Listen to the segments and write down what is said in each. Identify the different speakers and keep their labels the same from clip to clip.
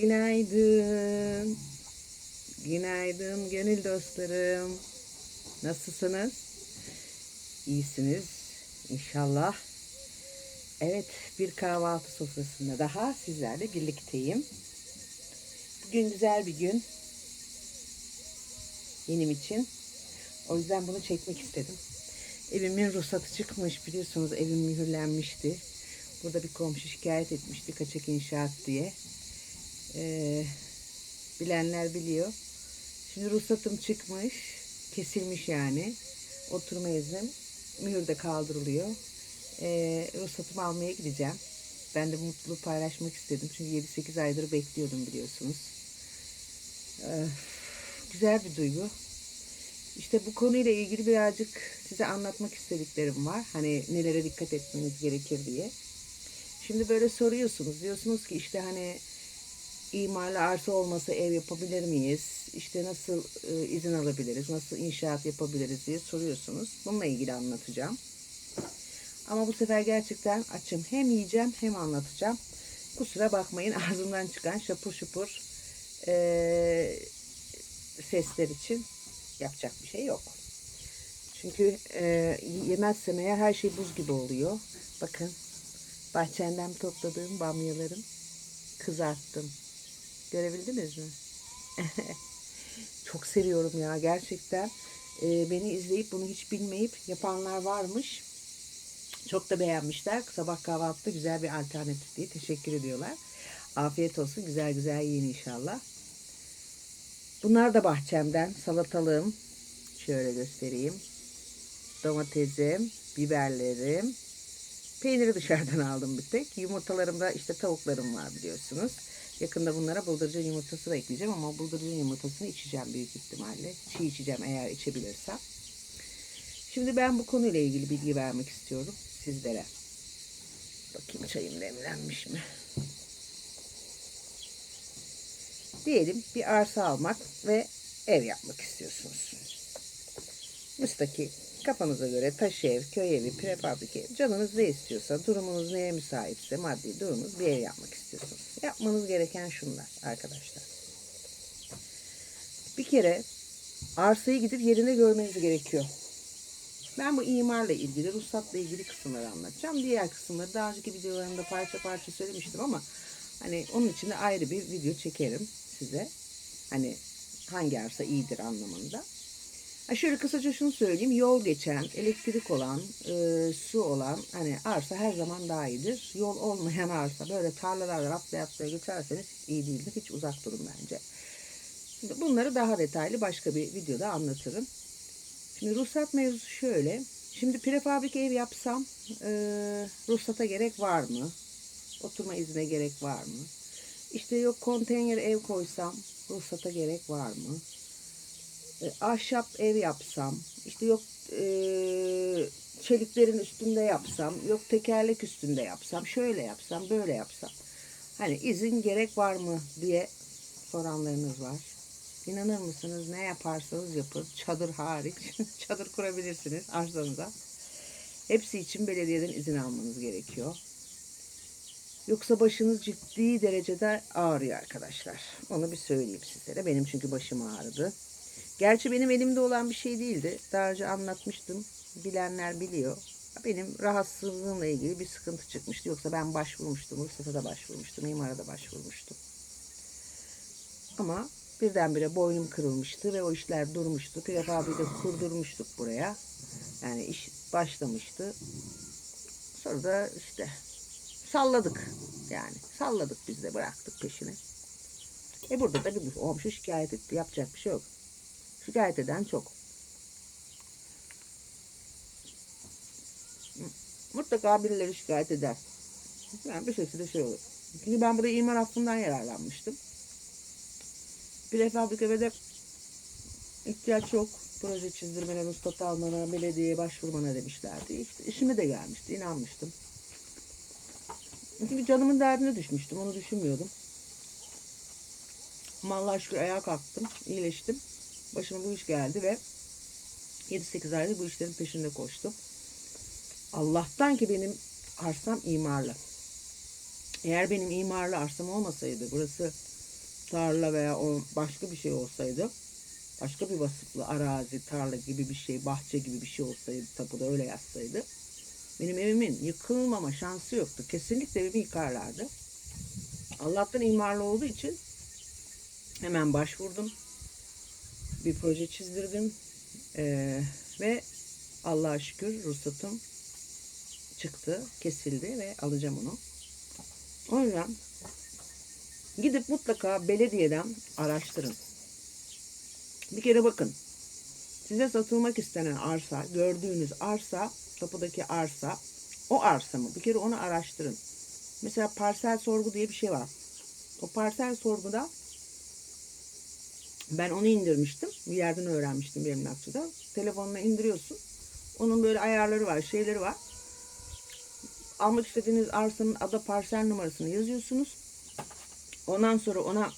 Speaker 1: Günaydın. Günaydın gönül dostlarım. Nasılsınız? İyisiniz inşallah. Evet bir kahvaltı sofrasında daha sizlerle birlikteyim. Bugün güzel bir gün. Benim için. O yüzden bunu çekmek istedim. Evimin ruhsatı çıkmış biliyorsunuz evim mühürlenmişti. Burada bir komşu şikayet etmişti kaçak inşaat diye. Ee, bilenler biliyor. Şimdi ruhsatım çıkmış. Kesilmiş yani. Oturma iznim. Mühür de kaldırılıyor. Ee, ruhsatımı almaya gideceğim. Ben de bu mutluluğu paylaşmak istedim. Çünkü 7-8 aydır bekliyordum biliyorsunuz. Ee, güzel bir duygu. İşte bu konuyla ilgili birazcık size anlatmak istediklerim var. Hani nelere dikkat etmeniz gerekir diye. Şimdi böyle soruyorsunuz. Diyorsunuz ki işte hani imarlı arsa olmasa ev yapabilir miyiz? İşte nasıl e, izin alabiliriz? Nasıl inşaat yapabiliriz diye soruyorsunuz. Bununla ilgili anlatacağım. Ama bu sefer gerçekten açım. Hem yiyeceğim hem anlatacağım. Kusura bakmayın ağzımdan çıkan şapur şupur e, sesler için yapacak bir şey yok. Çünkü e, yemezsem eğer her şey buz gibi oluyor. Bakın bahçenden topladığım bamyalarım kızarttım. Görebildiniz mi? Çok seviyorum ya gerçekten. E, beni izleyip bunu hiç bilmeyip yapanlar varmış. Çok da beğenmişler. Sabah kahvaltıda güzel bir alternatif diye teşekkür ediyorlar. Afiyet olsun. Güzel güzel yiyin inşallah. Bunlar da bahçemden. Salatalığım. Şöyle göstereyim. Domatesim, biberlerim. Peyniri dışarıdan aldım bir tek. Yumurtalarımda işte tavuklarım var biliyorsunuz. Yakında bunlara bıldırcın yumurtası da ekleyeceğim ama bıldırcın yumurtasını içeceğim büyük ihtimalle. Çiğ içeceğim eğer içebilirsem. Şimdi ben bu konuyla ilgili bilgi vermek istiyorum sizlere. Bakayım çayım demlenmiş mi? Diyelim bir arsa almak ve ev yapmak istiyorsunuz. Müstakil, kafanıza göre taş ev, köy evi, prefabrik ev, canınız ne istiyorsa, durumunuz neye müsaitse, maddi durumunuz bir ev yapmak istiyorsunuz. Yapmanız gereken şunlar arkadaşlar. Bir kere arsayı gidip yerinde görmeniz gerekiyor. Ben bu imarla ilgili, ruhsatla ilgili kısımları anlatacağım. Diğer kısımları daha önceki videolarımda parça parça söylemiştim ama hani onun için de ayrı bir video çekerim size. Hani hangi arsa iyidir anlamında. Şöyle kısaca şunu söyleyeyim. Yol geçen, elektrik olan, e, su olan hani arsa her zaman daha iyidir. Yol olmayan arsa böyle tarlalarla atlaya atlaya geçerseniz iyi değildir. Hiç uzak durun bence. Şimdi bunları daha detaylı başka bir videoda anlatırım. Şimdi ruhsat mevzusu şöyle. Şimdi prefabrik ev yapsam e, ruhsata gerek var mı? Oturma iznine gerek var mı? İşte yok konteyner ev koysam ruhsata gerek var mı? E, ahşap ev yapsam, işte yok e, çeliklerin üstünde yapsam, yok tekerlek üstünde yapsam, şöyle yapsam, böyle yapsam. Hani izin gerek var mı diye soranlarınız var. İnanır mısınız ne yaparsanız yapın, çadır hariç, çadır kurabilirsiniz arsanıza. Hepsi için belediyeden izin almanız gerekiyor. Yoksa başınız ciddi derecede ağrıyor arkadaşlar. Onu bir söyleyeyim sizlere. Benim çünkü başım ağrıdı. Gerçi benim elimde olan bir şey değildi. Daha önce anlatmıştım. Bilenler biliyor. Benim rahatsızlığımla ilgili bir sıkıntı çıkmıştı. Yoksa ben başvurmuştum. Ruhsata da başvurmuştum. İmara da başvurmuştum. Ama birdenbire boynum kırılmıştı ve o işler durmuştu. Prefabriği de kurdurmuştuk buraya. Yani iş başlamıştı. Sonra da işte salladık. Yani salladık biz de bıraktık peşine. E burada da bir komşu şikayet etti. Yapacak bir şey yok. Şikayet eden çok. Mutlaka birileri şikayet eder. Yani bir şekilde şey olur. Çünkü ben burada imar hakkından yararlanmıştım. Prefabrik eve de ihtiyaç yok. Proje çizdirmene, ruhsat almana, belediyeye başvurmana demişlerdi. İşte işime de gelmişti, inanmıştım. Çünkü canımın derdine düşmüştüm, onu düşünmüyordum. Ama Allah'a şükür ayağa kalktım, iyileştim. Başıma bu iş geldi ve 7-8 aydır bu işlerin peşinde koştum. Allah'tan ki benim arsam imarlı. Eğer benim imarlı arsam olmasaydı burası tarla veya o başka bir şey olsaydı başka bir vasıflı arazi, tarla gibi bir şey, bahçe gibi bir şey olsaydı tapuda öyle yazsaydı benim evimin yıkılmama şansı yoktu. Kesinlikle evimi yıkarlardı. Allah'tan imarlı olduğu için hemen başvurdum. Bir proje çizdirdim. Ee, ve Allah'a şükür ruhsatım çıktı, kesildi ve alacağım onu. O yüzden gidip mutlaka belediyeden araştırın. Bir kere bakın. Size satılmak istenen arsa, gördüğünüz arsa, tapudaki arsa, o arsa mı? Bir kere onu araştırın. Mesela parsel sorgu diye bir şey var. O parsel sorguda ben onu indirmiştim. Bir yerden öğrenmiştim bir emlakçıda. Telefonuna indiriyorsun. Onun böyle ayarları var, şeyleri var. Almak istediğiniz arsanın ada parsel numarasını yazıyorsunuz. Ondan sonra ona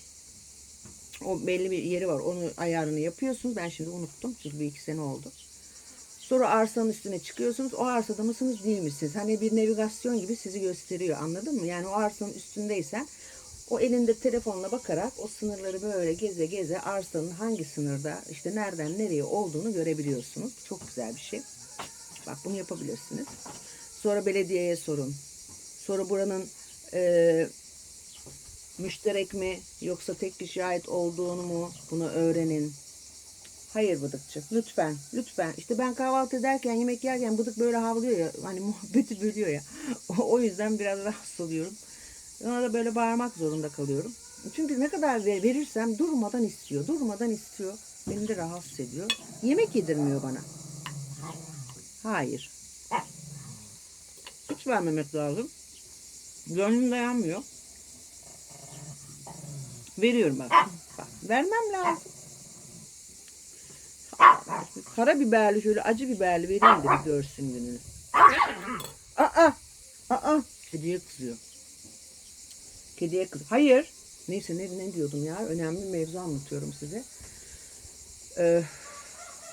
Speaker 1: o belli bir yeri var. Onu ayarını yapıyorsunuz. Ben şimdi unuttum. Çünkü bir iki sene oldu. Sonra arsanın üstüne çıkıyorsunuz. O arsada mısınız değil misiniz? Hani bir navigasyon gibi sizi gösteriyor. Anladın mı? Yani o arsanın üstündeysen o elinde telefonla bakarak o sınırları böyle geze geze arsanın hangi sınırda işte nereden nereye olduğunu görebiliyorsunuz. Çok güzel bir şey. Bak bunu yapabilirsiniz. Sonra belediyeye sorun. Sonra buranın e, müşterek mi yoksa tek kişiye ait olduğunu mu bunu öğrenin. Hayır bıdıkçı. Lütfen. Lütfen. İşte ben kahvaltı ederken yemek yerken bıdık böyle havlıyor ya. Hani muhabbeti bölüyor ya. o yüzden biraz rahatsız oluyorum. Ona da böyle bağırmak zorunda kalıyorum. Çünkü ne kadar ver- verirsem durmadan istiyor. Durmadan istiyor. Beni de rahatsız ediyor. Yemek yedirmiyor bana. Hayır. Hiç vermemek lazım. Gönlüm dayanmıyor. Veriyorum bak. Vermem lazım. Karabiberli şöyle acı biberli vereyim de bir görsün gününü. Aa! Aa! Kediye kızıyor. Kediye kız. Hayır. Neyse ne, ne diyordum ya? Önemli bir mevzu anlatıyorum size. Ee,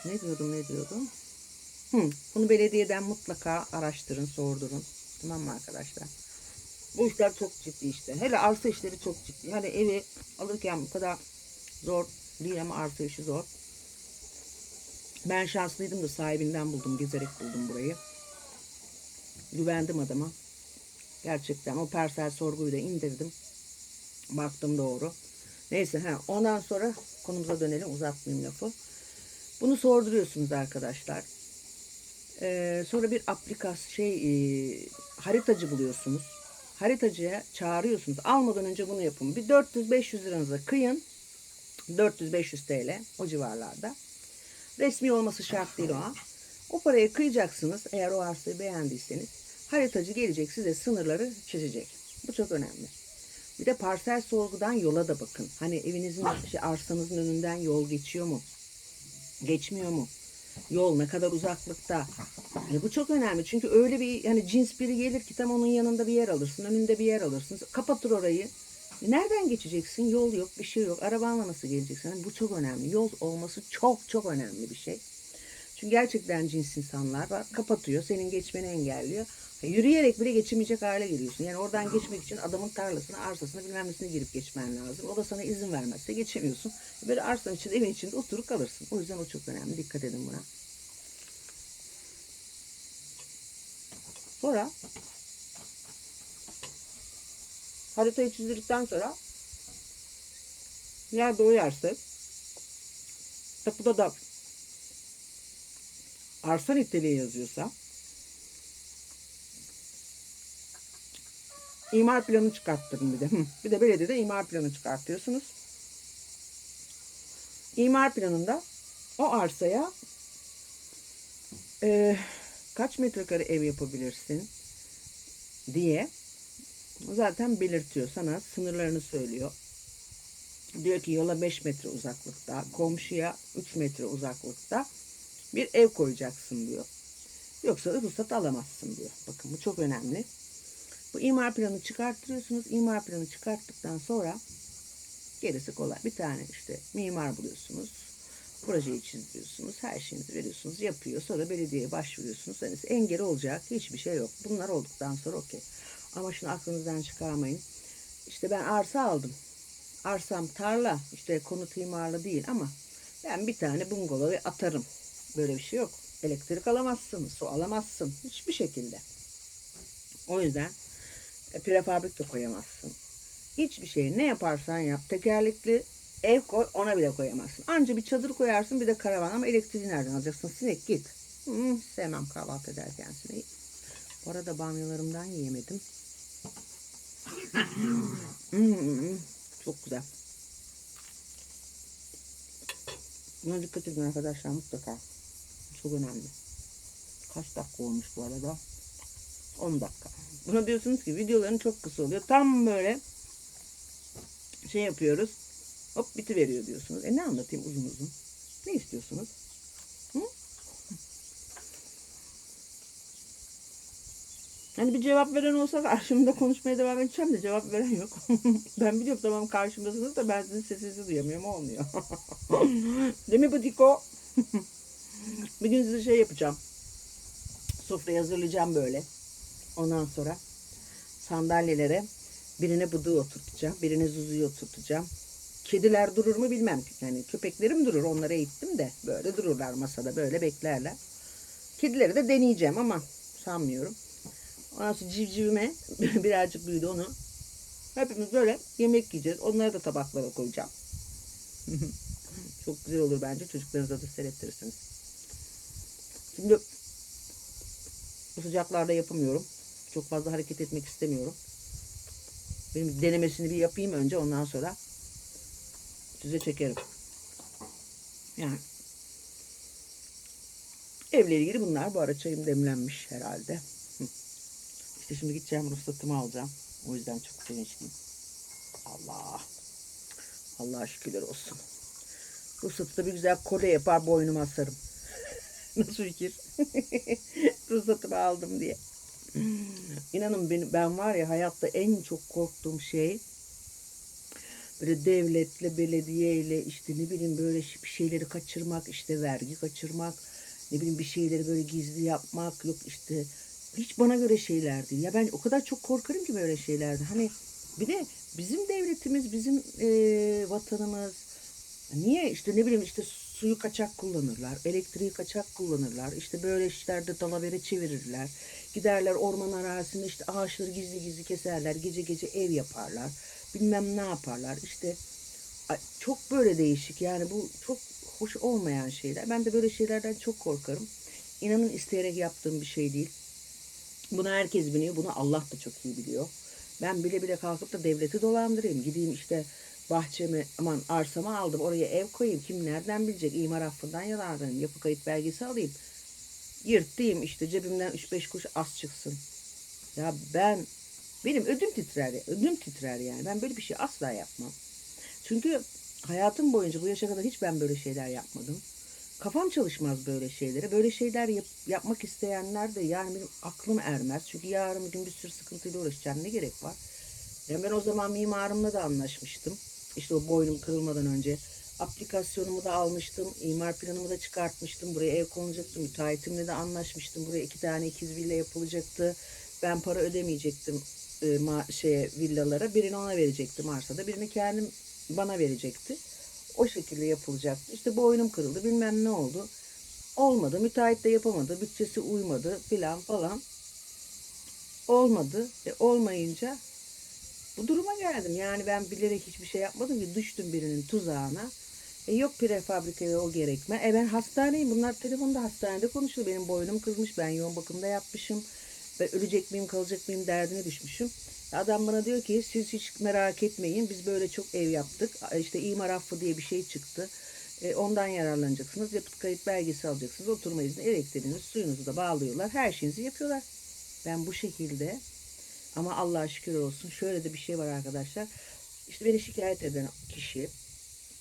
Speaker 1: ne diyordum ne diyordum? Hı, bunu belediyeden mutlaka araştırın, sordurun. Tamam mı arkadaşlar? Bu işler çok ciddi işte. Hele arsa işleri çok ciddi. Hani evi alırken bu kadar zor değil ama arsa işi zor. Ben şanslıydım da sahibinden buldum. Gezerek buldum burayı. Güvendim adama. Gerçekten o parsel sorguyu da indirdim. Baktım doğru. Neyse ha ondan sonra konumuza dönelim uzatmayayım lafı. Bunu sorduruyorsunuz arkadaşlar. Ee, sonra bir aplikasyon şey e, haritacı buluyorsunuz. Haritacıya çağırıyorsunuz. Almadan önce bunu yapın. Bir 400-500 liranıza kıyın. 400-500 TL o civarlarda. Resmi olması şart değil o an. O parayı kıyacaksınız eğer o arsayı beğendiyseniz. Haritacı gelecek size sınırları çizecek. Bu çok önemli. Bir de parsel sorgudan yola da bakın. Hani evinizin, şey, arsanızın önünden yol geçiyor mu? Geçmiyor mu? Yol ne kadar uzaklıkta? Hani bu çok önemli. Çünkü öyle bir hani cins biri gelir ki tam onun yanında bir yer alırsın, önünde bir yer alırsın. Kapatır orayı. E Nereden geçeceksin? Yol yok, bir şey yok. Arabanla nasıl geleceksin? Hani bu çok önemli. Yol olması çok çok önemli bir şey. Çünkü gerçekten cins insanlar var. Kapatıyor, senin geçmeni engelliyor. Yürüyerek bile geçemeyecek hale geliyorsun. Yani oradan geçmek için adamın tarlasına, arsasına bilmem nesine girip geçmen lazım. O da sana izin vermezse geçemiyorsun. Böyle arsanın içinde, evin içinde oturup kalırsın. O yüzden o çok önemli. Dikkat edin buna. Sonra haritayı çizdikten sonra nerede o yerse tapuda da arsa niteliği yazıyorsa imar planı çıkarttırın bir de. Bir de belediyede imar planı çıkartıyorsunuz. İmar planında o arsaya e, kaç metrekare ev yapabilirsin diye zaten belirtiyor. Sana sınırlarını söylüyor. Diyor ki yola 5 metre uzaklıkta, komşuya 3 metre uzaklıkta bir ev koyacaksın diyor. Yoksa ruhsat alamazsın diyor. Bakın bu çok önemli. Bu imar planı çıkarttırıyorsunuz. İmar planı çıkarttıktan sonra gerisi kolay. Bir tane işte mimar buluyorsunuz. Projeyi çiziyorsunuz. Her şeyinizi veriyorsunuz. Yapıyor. Sonra belediyeye başvuruyorsunuz. Hani engel olacak hiçbir şey yok. Bunlar olduktan sonra okey. Ama şunu aklınızdan çıkarmayın. İşte ben arsa aldım. arsam tarla işte konut imarlı değil ama ben bir tane bungalovu atarım. Böyle bir şey yok. Elektrik alamazsın, su alamazsın hiçbir şekilde. O yüzden e, prefabrik de koyamazsın. Hiçbir şey ne yaparsan yap tekerlekli ev koy ona bile koyamazsın. Anca bir çadır koyarsın bir de karavan ama elektriği nereden alacaksın? Sinek git. Hmm, sevmem kahvaltı ederken sineği. Bu arada bamyalarımdan yiyemedim. Hmm, çok güzel. Buna dikkat edin arkadaşlar mutlaka. Çok önemli. Kaç dakika olmuş bu arada? 10 dakika. Buna diyorsunuz ki videoların çok kısa oluyor. Tam böyle şey yapıyoruz. Hop bitiveriyor diyorsunuz. E ne anlatayım uzun uzun? Ne istiyorsunuz? Hı? Hani bir cevap veren olsa karşımda konuşmaya devam edeceğim de cevap veren yok. ben biliyorum tamam karşımdasınız da ben sizin sesinizi duyamıyorum olmuyor. Değil mi Budiko? bir gün size şey yapacağım. Sofrayı hazırlayacağım böyle. Ondan sonra sandalyelere birine Bıdığı oturtacağım. Birine Zuzu'yu oturtacağım. Kediler durur mu bilmem. Yani köpeklerim durur. Onları eğittim de böyle dururlar masada. Böyle beklerler. Kedileri de deneyeceğim ama sanmıyorum. Ondan sonra civcivime birazcık büyüdü onu. Hepimiz böyle yemek yiyeceğiz. Onları da tabaklara koyacağım. Çok güzel olur bence. Çocuklarınıza da seyrettirirsiniz. Şimdi bu sıcaklarda yapamıyorum. Çok fazla hareket etmek istemiyorum. Benim denemesini bir yapayım önce ondan sonra size çekerim. Yani evle ilgili bunlar. Bu ara çayım demlenmiş herhalde. İşte şimdi gideceğim ruhsatımı alacağım. O yüzden çok sevinçliyim. Allah. Allah şükürler olsun. Ruhsatı da bir güzel kolye yapar boynuma asarım. Nasıl fikir? Ruhsatımı aldım diye. İnanın ben, ben var ya hayatta en çok korktuğum şey böyle devletle, belediyeyle işte ne bileyim böyle bir şeyleri kaçırmak, işte vergi kaçırmak, ne bileyim bir şeyleri böyle gizli yapmak, yok işte hiç bana göre şeyler değil. Ya ben o kadar çok korkarım ki böyle şeylerde. Hani bir de bizim devletimiz, bizim e, vatanımız niye işte ne bileyim işte suyu kaçak kullanırlar, elektriği kaçak kullanırlar. İşte böyle işlerde dalavere çevirirler. Giderler orman arazisinde işte ağaçları gizli gizli keserler. Gece gece ev yaparlar. Bilmem ne yaparlar. İşte çok böyle değişik. Yani bu çok hoş olmayan şeyler. Ben de böyle şeylerden çok korkarım. İnanın isteyerek yaptığım bir şey değil. Bunu herkes biliyor. Bunu Allah da çok iyi biliyor. Ben bile bile kalkıp da devleti dolandırayım. Gideyim işte bahçemi aman arsamı aldım oraya ev koyayım. Kim nereden bilecek? İmar affından yararlanayım. Yapı kayıt belgesi alayım. Yırttayım işte cebimden 3-5 kuruş az çıksın. Ya ben benim ödüm titrer. Ödüm titrer yani. Ben böyle bir şey asla yapmam. Çünkü hayatım boyunca bu yaşa kadar hiç ben böyle şeyler yapmadım. Kafam çalışmaz böyle şeylere. Böyle şeyler yap- yapmak isteyenler de yani benim aklım ermez. Çünkü yarın bir gün bir sürü sıkıntıyla uğraşacağım. Ne gerek var? Yani ben o zaman mimarımla da anlaşmıştım. İşte o boynum kırılmadan önce. Aplikasyonumu da almıştım. imar planımı da çıkartmıştım. Buraya ev konulacaktı. Müteahhitimle de anlaşmıştım. Buraya iki tane ikiz villa yapılacaktı. Ben para ödemeyecektim e, ma- şeye villalara. Birini ona verecektim arsada. Birini kendim bana verecekti. O şekilde yapılacaktı. İşte boynum kırıldı. Bilmem ne oldu. Olmadı. Müteahhit de yapamadı. Bütçesi uymadı filan falan. Olmadı. E, olmayınca bu duruma geldim. Yani ben bilerek hiçbir şey yapmadım ki düştüm birinin tuzağına. E yok prefabrikaya o gerekme. E ben hastaneyim. Bunlar telefonda hastanede konuşuyor. Benim boynum kırılmış. Ben yoğun bakımda yapmışım. Ben ölecek miyim kalacak mıyım derdine düşmüşüm. Adam bana diyor ki siz hiç merak etmeyin. Biz böyle çok ev yaptık. E, İşte imar affı diye bir şey çıktı. E, ondan yararlanacaksınız. Yapıt kayıt belgesi alacaksınız. Oturma izni, elektriğinizi, suyunuzu da bağlıyorlar. Her şeyinizi yapıyorlar. Ben bu şekilde ama Allah'a şükür olsun. Şöyle de bir şey var arkadaşlar. İşte beni şikayet eden kişi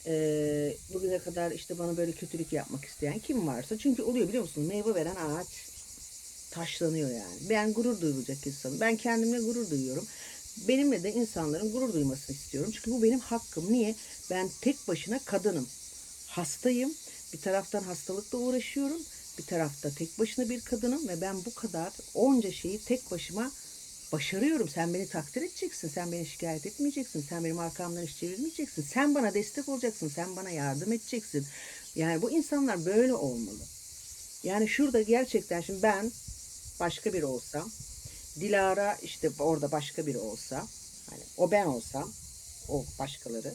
Speaker 1: eee, bugüne kadar işte bana böyle kötülük yapmak isteyen kim varsa. Çünkü oluyor biliyor musunuz? Meyve veren ağaç taşlanıyor yani. Ben gurur duyulacak insanım. Ben kendimle gurur duyuyorum. Benimle de insanların gurur duymasını istiyorum. Çünkü bu benim hakkım. Niye? Ben tek başına kadınım. Hastayım. Bir taraftan hastalıkla uğraşıyorum. Bir tarafta tek başına bir kadınım ve ben bu kadar onca şeyi tek başıma başarıyorum. Sen beni takdir edeceksin. Sen beni şikayet etmeyeceksin. Sen benim arkamdan iş çevirmeyeceksin. Sen bana destek olacaksın. Sen bana yardım edeceksin. Yani bu insanlar böyle olmalı. Yani şurada gerçekten şimdi ben başka biri olsam, Dilara işte orada başka biri olsa, hani o ben olsam, o başkaları.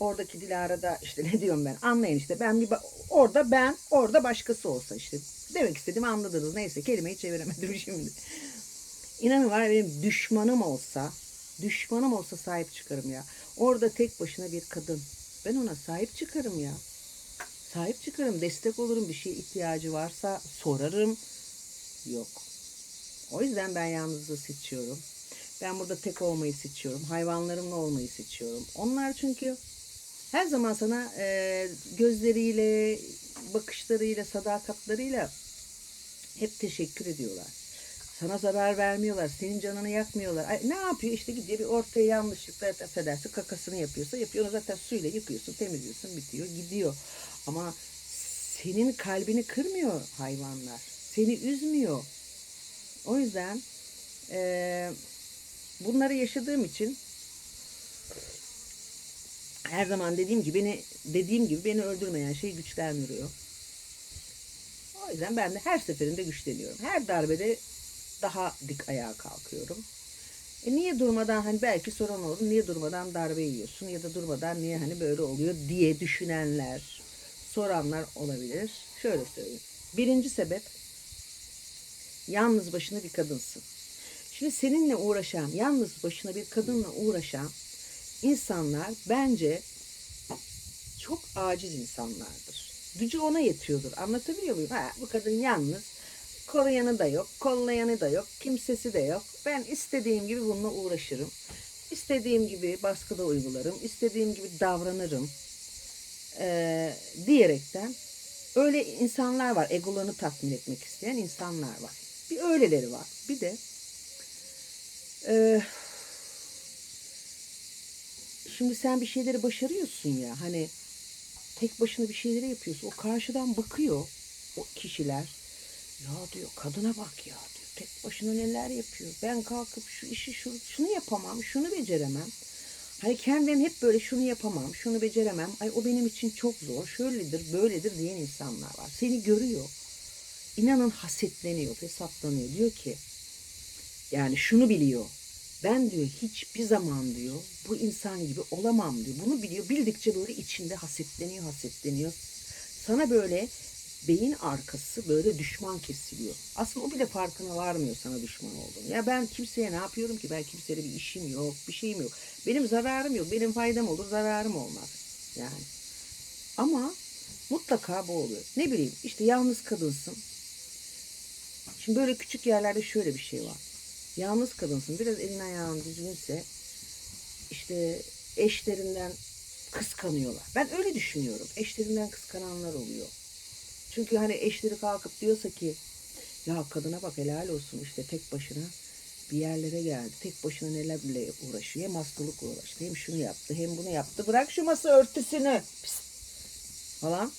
Speaker 1: Oradaki Dilara da işte ne diyorum ben anlayın işte ben bir orada ben orada başkası olsa işte demek istediğimi anladınız neyse kelimeyi çeviremedim şimdi. İnanın var benim düşmanım olsa düşmanım olsa sahip çıkarım ya. Orada tek başına bir kadın. Ben ona sahip çıkarım ya. Sahip çıkarım, destek olurum. Bir şeye ihtiyacı varsa sorarım. Yok. O yüzden ben yalnızlığı seçiyorum. Ben burada tek olmayı seçiyorum. Hayvanlarımla olmayı seçiyorum. Onlar çünkü her zaman sana e, gözleriyle, bakışlarıyla, sadakatleriyle hep teşekkür ediyorlar. Sana zarar vermiyorlar. Senin canını yakmıyorlar. Ay, ne yapıyor? İşte gidiyor bir ortaya yanlışlıkla affedersin kakasını yapıyorsa yapıyor. Onu zaten suyla yıkıyorsun, temizliyorsun, bitiyor, gidiyor. Ama senin kalbini kırmıyor hayvanlar. Seni üzmüyor. O yüzden eee, bunları yaşadığım için her zaman dediğim gibi beni dediğim gibi beni öldürmeyen şey güçlendiriyor. O yüzden ben de her seferinde güçleniyorum. Her darbede daha dik ayağa kalkıyorum. E niye durmadan hani belki sorun olur. Niye durmadan darbe yiyorsun ya da durmadan niye hani böyle oluyor diye düşünenler, soranlar olabilir. Şöyle söyleyeyim. Birinci sebep yalnız başına bir kadınsın. Şimdi seninle uğraşan, yalnız başına bir kadınla uğraşan insanlar bence çok aciz insanlardır. Gücü ona yetiyordur. Anlatabiliyor muyum? Ha, bu kadın yalnız. Koruyanı da yok, kollayanı da yok, kimsesi de yok. Ben istediğim gibi bununla uğraşırım. İstediğim gibi baskıda uygularım, istediğim gibi davranırım. Ee, diyerekten öyle insanlar var. Egolarını tatmin etmek isteyen insanlar var. Bir öyleleri var. Bir de e, şimdi sen bir şeyleri başarıyorsun ya hani tek başına bir şeyleri yapıyorsun. O karşıdan bakıyor o kişiler. Ya diyor kadına bak ya diyor. Tek başına neler yapıyor. Ben kalkıp şu işi şu, şunu yapamam, şunu beceremem. Hani kendim hep böyle şunu yapamam, şunu beceremem. Ay o benim için çok zor, şöyledir, böyledir diyen insanlar var. Seni görüyor. İnanın hasetleniyor, fesatlanıyor. Diyor ki yani şunu biliyor. Ben diyor hiçbir zaman diyor bu insan gibi olamam diyor. Bunu biliyor. Bildikçe böyle içinde hasetleniyor, hasetleniyor. Sana böyle beyin arkası böyle düşman kesiliyor. Aslında o bile farkına varmıyor sana düşman olduğunu. Ya ben kimseye ne yapıyorum ki? Ben kimseyle bir işim yok, bir şeyim yok. Benim zararım yok. Benim faydam olur, zararım olmaz. Yani. Ama mutlaka bu oluyor. Ne bileyim işte yalnız kadınsın. Şimdi böyle küçük yerlerde şöyle bir şey var. Yalnız kadınsın. Biraz elin ayağın düzgünse işte eşlerinden kıskanıyorlar. Ben öyle düşünüyorum. Eşlerinden kıskananlar oluyor. Çünkü hani eşleri kalkıp diyorsa ki ya kadına bak helal olsun işte tek başına bir yerlere geldi. Tek başına nelerle uğraşıyor. Hem hastalıkla uğraştı. Hem şunu yaptı. Hem bunu yaptı. Bırak şu masa örtüsünü. Pis. Falan.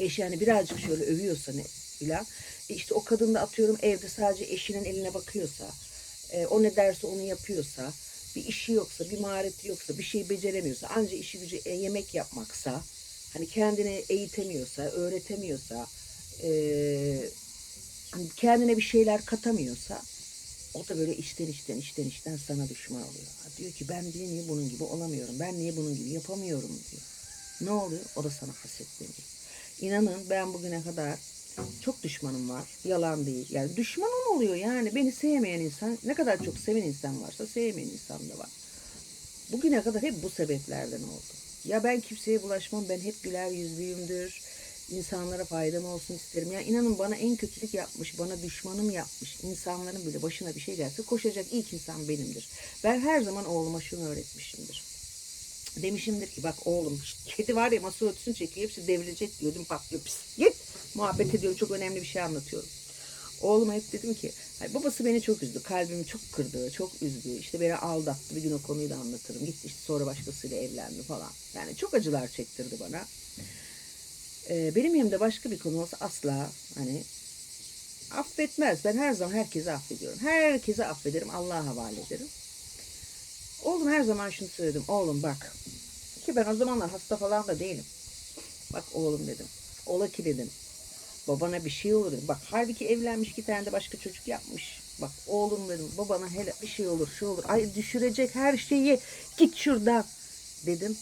Speaker 1: Eşi yani birazcık şöyle övüyorsa ne filan. E işte o kadın da atıyorum evde sadece eşinin eline bakıyorsa, e, o ne derse onu yapıyorsa, bir işi yoksa, bir mahareti yoksa, bir şey beceremiyorsa, anca işi gücü e, yemek yapmaksa, hani kendini eğitemiyorsa, öğretemiyorsa, e, hani kendine bir şeyler katamıyorsa, o da böyle içten içten içten içten sana düşman oluyor. Diyor ki ben niye bunun gibi olamıyorum, ben niye bunun gibi yapamıyorum diyor. Ne oluyor? O da sana hasetleniyor. İnanın ben bugüne kadar çok düşmanım var. Yalan değil. Yani düşmanım oluyor yani. Beni sevmeyen insan, ne kadar çok seven insan varsa sevmeyen insan da var. Bugüne kadar hep bu sebeplerden oldu. Ya ben kimseye bulaşmam, ben hep güler yüzlüyümdür. İnsanlara faydam olsun isterim. Ya inanın bana en kötülük yapmış, bana düşmanım yapmış insanların bile başına bir şey gelse koşacak ilk insan benimdir. Ben her zaman oğluma şunu öğretmişimdir. Demişimdir ki bak oğlum kedi var ya masa örtüsünü çekiyor hepsi devrilecek diyordum patlıyor pis git muhabbet ediyorum çok önemli bir şey anlatıyorum. Oğluma hep dedim ki "Ay, babası beni çok üzdü kalbimi çok kırdı çok üzdü işte beni aldattı bir gün o konuyu da anlatırım gitti işte sonra başkasıyla evlendi falan yani çok acılar çektirdi bana. Ee, benim yanımda başka bir konu olsa asla hani affetmez. Ben her zaman herkese affediyorum. Herkese affederim. Allah'a havale ederim. Oğlum her zaman şunu söyledim. Oğlum bak. Ki ben o zamanlar hasta falan da değilim. Bak oğlum dedim. Ola ki dedim. Babana bir şey olur. Bak halbuki evlenmiş iki tane de başka çocuk yapmış. Bak oğlum dedim babana hele bir şey olur şu olur. Ay düşürecek her şeyi. Git şuradan dedim.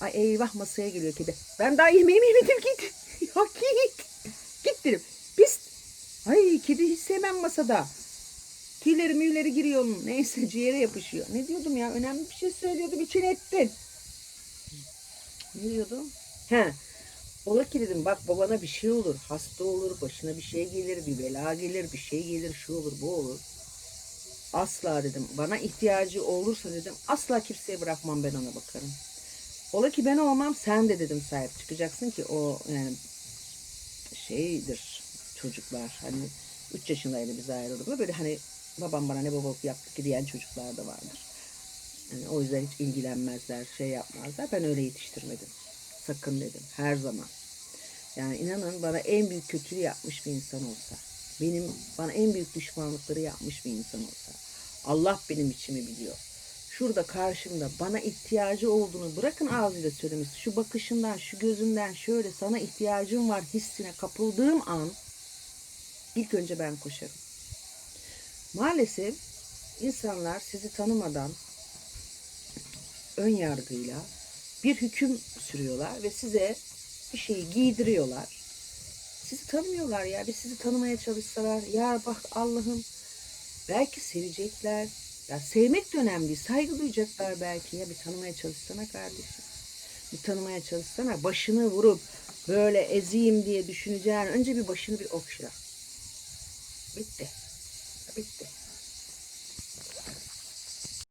Speaker 1: Ay eyvah masaya geliyor kedi. Ben daha yemeğimi yemedim git. ya git. Git dedim. Pis. Ay kedi hiç sevmem masada. Tüyleri müyleri giriyor onun. Neyse ciğere yapışıyor. Ne diyordum ya? Önemli bir şey söylüyordum. için ettin. Ne diyordum? He. Ola ki dedim bak babana bir şey olur. Hasta olur. Başına bir şey gelir. Bir bela gelir. Bir şey gelir. Şu olur bu olur. Asla dedim. Bana ihtiyacı olursa dedim. Asla kimseye bırakmam ben ona bakarım. Ola ki ben olmam sen de dedim sahip çıkacaksın ki o yani şeydir çocuklar hani 3 yaşındaydı biz ayrıldık böyle hani babam bana ne babalık yaptı ki diyen çocuklar da vardır. Yani o yüzden hiç ilgilenmezler, şey yapmazlar. Ben öyle yetiştirmedim. Sakın dedim. Her zaman. Yani inanın bana en büyük kötülüğü yapmış bir insan olsa, benim bana en büyük düşmanlıkları yapmış bir insan olsa, Allah benim içimi biliyor. Şurada karşımda bana ihtiyacı olduğunu bırakın ağzıyla söylemesi. Şu bakışından, şu gözünden şöyle sana ihtiyacım var hissine kapıldığım an ilk önce ben koşarım. Maalesef insanlar sizi tanımadan ön yargıyla bir hüküm sürüyorlar ve size bir şeyi giydiriyorlar. Sizi tanımıyorlar ya. Bir sizi tanımaya çalışsalar ya bak Allah'ım belki sevecekler. Ya sevmek de önemli. Saygı duyacaklar belki ya. Bir tanımaya çalışsana kardeşim. Bir tanımaya çalışsana. Başını vurup böyle ezeyim diye düşüneceğin önce bir başını bir okşa. Bitti. Bitti.